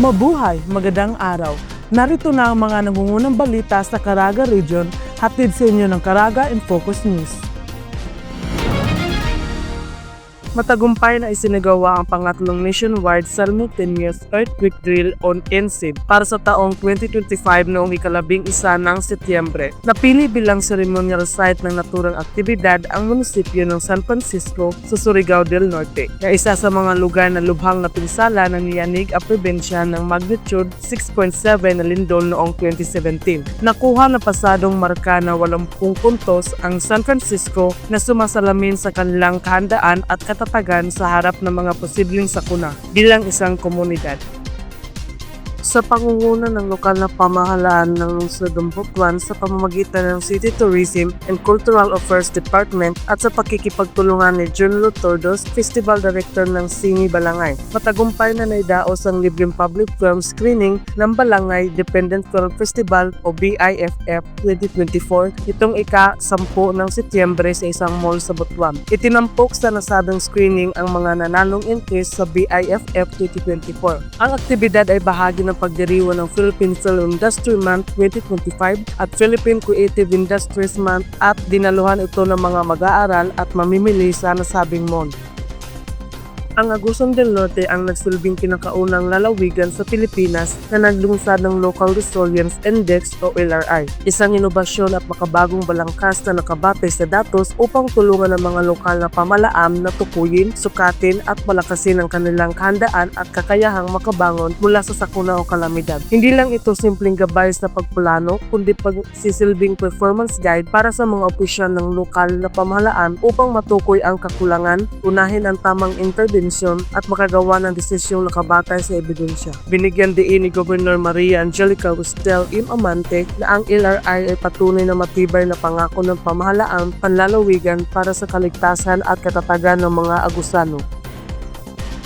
Mabuhay, magandang araw. Narito na ang mga nangungunang balita sa Caraga Region, hatid sa inyo ng Caraga in Focus News. Matagumpay na isinagawa ang pangatlong nationwide simultaneous earthquake drill on NSID para sa taong 2025 noong ikalabing isa ng Setyembre. Napili bilang ceremonial site ng naturang aktibidad ang munisipyo ng San Francisco sa Surigao del Norte, na isa sa mga lugar na lubhang napinsala ng niyanig ang probensya ng magnitude 6.7 na lindol noong 2017. Nakuha na pasadong marka na 80 puntos ang San Francisco na sumasalamin sa kanilang kahandaan at katatagan sa harap ng mga posibleng sakuna bilang isang komunidad. Sa pangunguna ng lokal na pamahalaan ng lungsod ng Butuan sa pamamagitan ng City Tourism and Cultural Affairs Department at sa pakikipagtulungan ni Jun Tordos, Festival Director ng Sini Balangay. Matagumpay na naidaos ang libreng public film screening ng Balangay Dependent Film Festival o BIFF 2024 itong ika-10 ng Setyembre sa isang mall sa Butuan. Itinampok sa nasabing screening ang mga nanalong entries sa BIFF 2024. Ang aktibidad ay bahagi ng pagdiriwa ng Philippine Film Industry Month 2025 at Philippine Creative Industries Month at dinaluhan ito ng mga mag-aaral at mamimili sa nasabing mall. Ang Agusan del Norte ang nagsilbing pinakaunang lalawigan sa Pilipinas na naglungsad ng Local Resilience Index o LRI, isang inobasyon at makabagong balangkas na nakabate sa datos upang tulungan ang mga lokal na pamalaan na tukuyin, sukatin at palakasin ang kanilang kahandaan at kakayahang makabangon mula sa sakuna o kalamidad. Hindi lang ito simpleng gabay sa pagplano, kundi pagsisilbing performance guide para sa mga opisyal ng lokal na pamahalaan upang matukoy ang kakulangan, unahin ang tamang intervention at makagawa ng desisyong nakabatay sa ebidensya. Binigyan diin ni Governor Maria Angelica Rustel M. Amante na ang LRI ay patunay na matibay na pangako ng pamahalaan panlalawigan para sa kaligtasan at katatagan ng mga Agusano.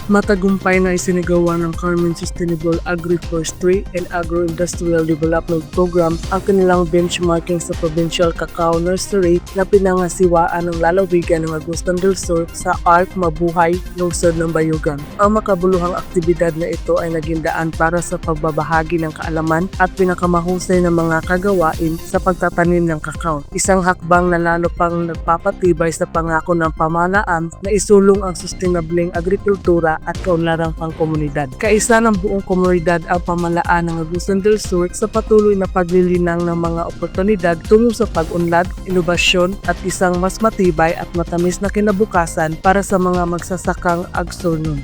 Matagumpay na isinigawa ng Carmen Sustainable Agri-Forestry and Agro-Industrial Development Program ang kanilang benchmarking sa Provincial Cacao Nursery na pinangasiwaan ng lalawigan ng Agustin del Sur sa ARC Mabuhay, lungsod ng Bayugan. Ang makabuluhang aktibidad na ito ay naging daan para sa pagbabahagi ng kaalaman at pinakamahusay ng mga kagawain sa pagtatanim ng kakao. Isang hakbang na lalo pang nagpapatibay sa pangako ng pamahalaan na isulong ang sustainableng agrikultura at kaunlarang pangkomunidad. Kaisa ng buong komunidad ang pamalaan ng Agusan del Sur sa patuloy na paglilinang ng mga oportunidad tungo sa pag-unlad, inobasyon at isang mas matibay at matamis na kinabukasan para sa mga magsasakang agsurnon.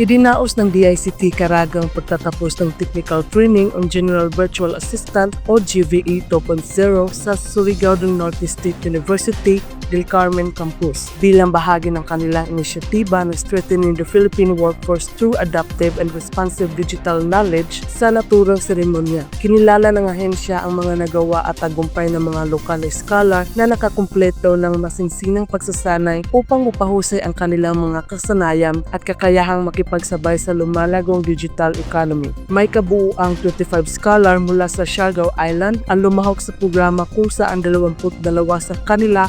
Idinaos ng DICT Caraga ang pagtatapos ng Technical Training on General Virtual Assistant o GVE 2.0 sa Surigao del Norte State University del Carmen Campus bilang bahagi ng kanilang inisyatiba na strengthening the Philippine workforce through adaptive and responsive digital knowledge sa naturang seremonya. Kinilala ng ahensya ang mga nagawa at tagumpay ng mga lokal scholar na nakakumpleto ng masinsinang pagsasanay upang mapahusay ang kanilang mga kasanayan at kakayahang makipagsabay sa lumalagong digital economy. May kabuuang 25 scholar mula sa Siargao Island ang lumahok sa programa kung saan 22 sa kanila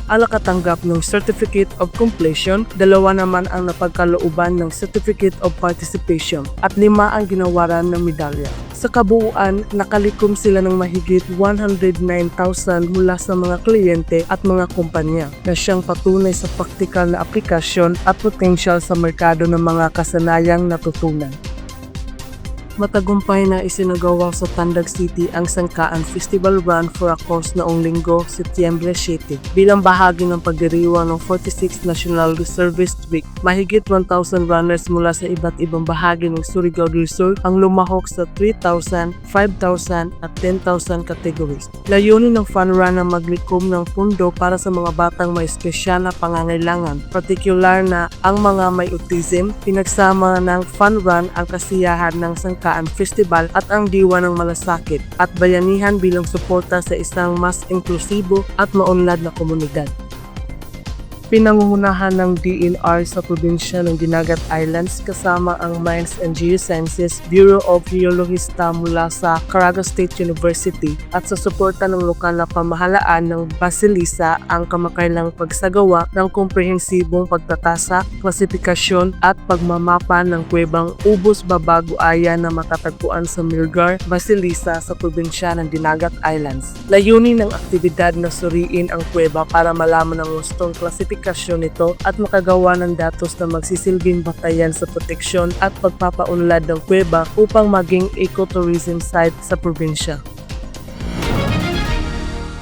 ang nakatanggap ng Certificate of Completion, dalawa naman ang napagkalooban ng Certificate of Participation at lima ang ginawaran ng medalya. Sa kabuuan, nakalikom sila ng mahigit 109,000 mula sa mga kliyente at mga kumpanya na siyang patunay sa praktikal na aplikasyon at potensyal sa merkado ng mga kasanayang natutunan. Matagumpay na isinagawa sa Tandag City ang Sangkaan Festival Run for a Cause noong linggo, Setyembre 7. Bilang bahagi ng pagdiriwa ng 46th National Reservist Week, mahigit 1,000 runners mula sa iba't ibang bahagi ng Surigao Sur ang lumahok sa 3,000, 5,000 at 10,000 categories. Layunin ng fun run na maglikom ng pundo para sa mga batang may espesyal na pangangailangan, partikular na ang mga may autism, pinagsama ng fun run ang kasiyahan ng Sangkaan Festival at ang diwa ng malasakit at bayanihan bilang suporta sa isang mas inklusibo at maunlad na komunidad. Pinangungunahan ng DNR sa probinsya ng Dinagat Islands kasama ang Mines and Geosciences Bureau of Geologista mula sa Caraga State University at sa suporta ng lokal na pamahalaan ng Basilisa ang kamakailang pagsagawa ng komprehensibong pagtatasa, klasifikasyon at pagmamapa ng kuwebang Ubos Babago Aya na matatagpuan sa Milgar, Basilisa sa probinsya ng Dinagat Islands. Layunin ng aktibidad na suriin ang kuweba para malaman ang gustong klasifikasyon nito at makagawa ng datos na magsisilbing batayan sa proteksyon at pagpapaunlad ng kuweba upang maging ecotourism site sa probinsya.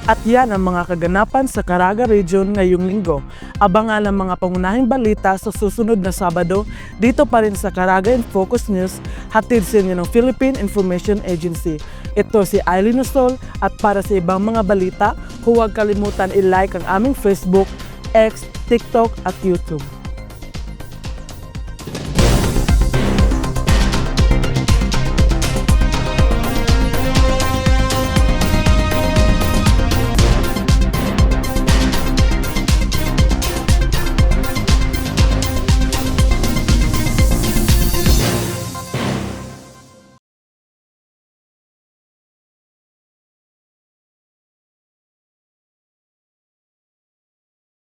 At yan ang mga kaganapan sa Caraga Region ngayong linggo. Abangan ang mga pangunahing balita sa susunod na Sabado dito pa rin sa Caraga in Focus News, hatid sa inyo ng Philippine Information Agency. Ito si Eileen Osol at para sa ibang mga balita, huwag kalimutan i-like ang aming Facebook, X, TikTok at YouTube.